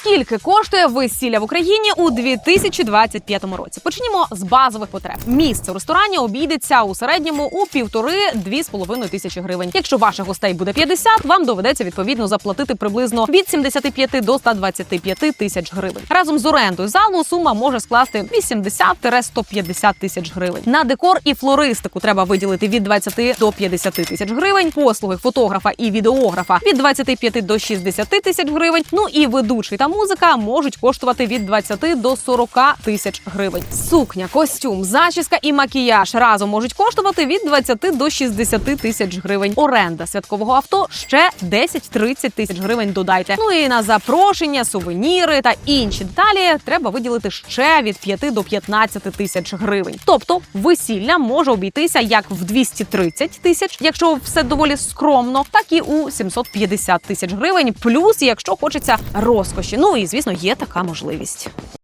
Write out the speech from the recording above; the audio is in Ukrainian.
Скільки коштує весілля в Україні у 2025 році? Почнімо з базових потреб. Місце у ресторані обійдеться у середньому у півтори-дві з половиною тисячі гривень. Якщо ваших гостей буде 50, вам доведеться відповідно заплатити приблизно від 75 до 125 тисяч гривень. Разом з орендою залу сума може скласти 80-150 тисяч гривень. На декор і флористику треба виділити від 20 до 50 тисяч гривень. Послуги фотографа і відеографа від 25 до 60 тисяч гривень. Ну і ведучий музика можуть коштувати від 20 до 40 тисяч гривень. Сукня, костюм, зачіска і макіяж разом можуть коштувати від 20 до 60 тисяч гривень. Оренда святкового авто ще 10-30 тисяч гривень. Додайте. Ну і на запрошення, сувеніри та інші деталі треба виділити ще від 5 до 15 тисяч гривень. Тобто весілля може обійтися як в 230 тисяч, якщо все доволі скромно, так і у 750 тисяч гривень. Плюс, якщо хочеться розкоші. Ну і звісно, є така можливість.